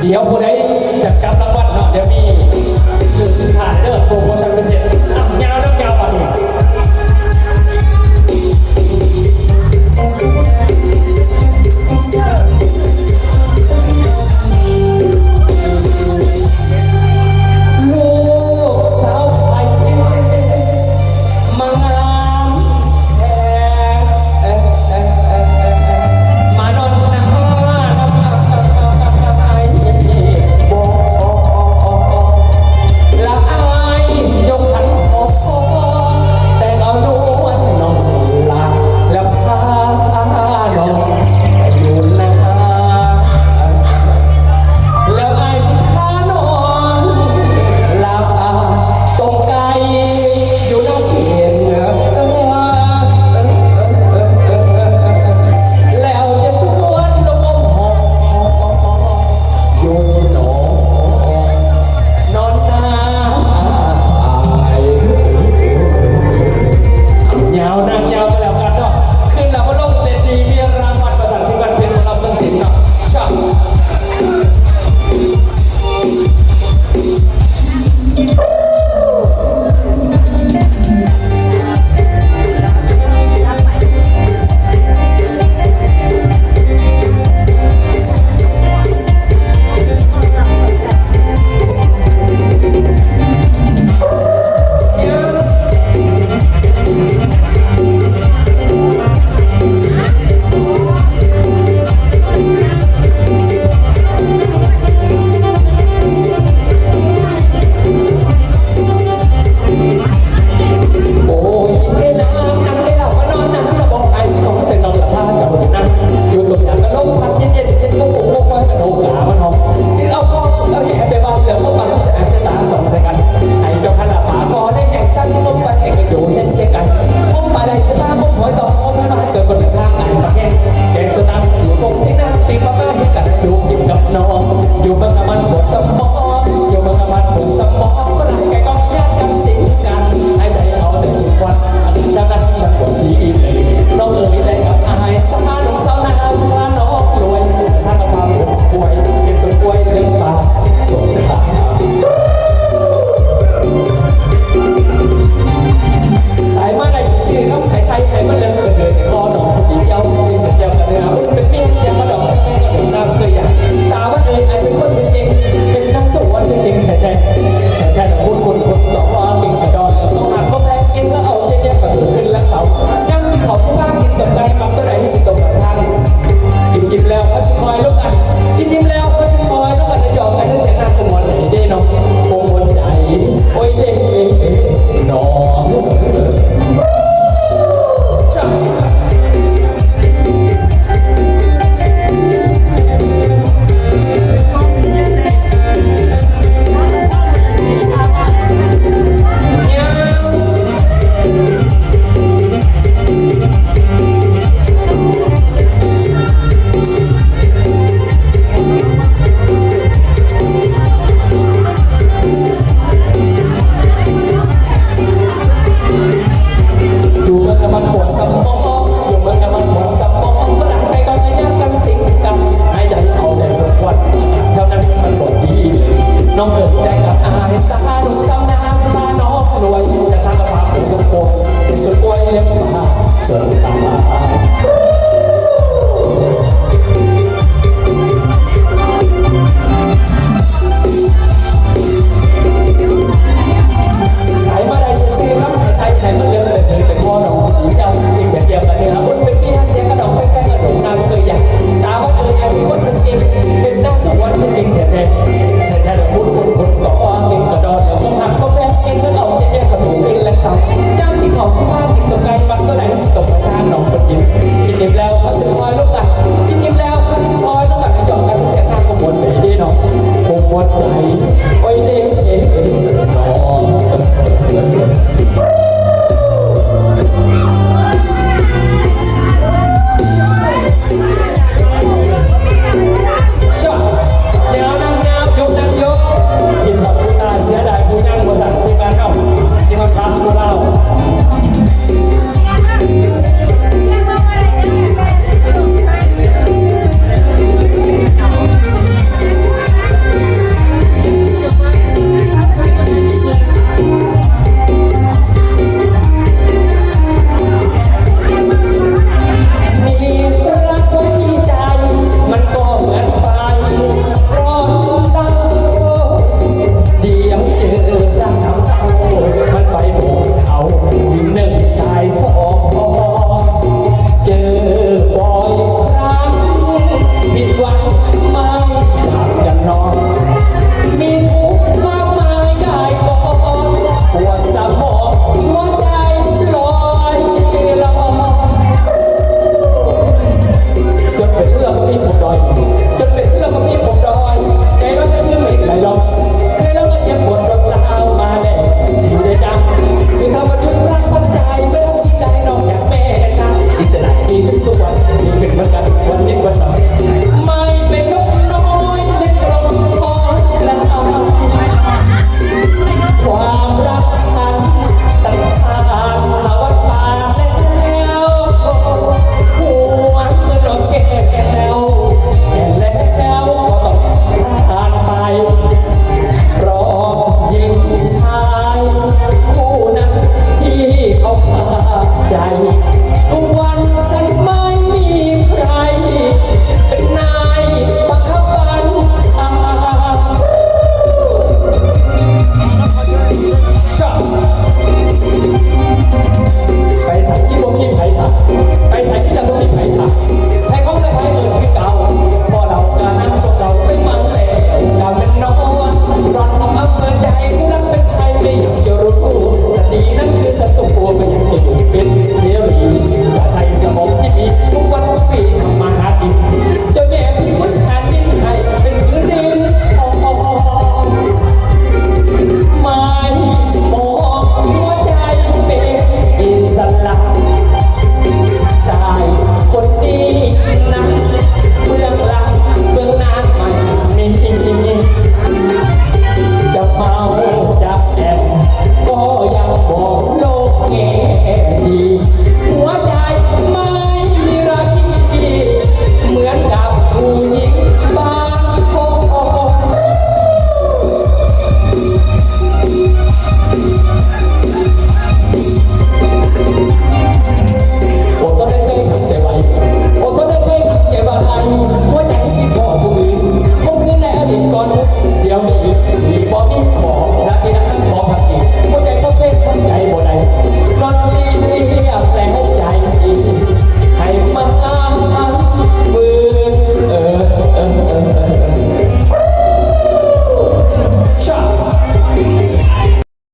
เดี๋ยวผู้ใดจะกลับรางวัลเนาะเดี๋ยวมีสื่อสินค้าเด้อโปรโมชั่นพิเศษ อยู่เมืน้ำมันหมดสมองอยู่เมืน้ำมันหมดสมองก็ไหลไก่ต้องญากกันสิกันให้ใจเขาแต่สุดวันอันนี้จะกันฉันปวดที่เลยต้องเอ่ยได้กับ น้องเอิบใจกับอายสาดุสาวน้ำตาน้องรวยจะสร้างความสุขทุกคนเป็นสุดป่วยเลี้ยงมาเสริมตา What do you think?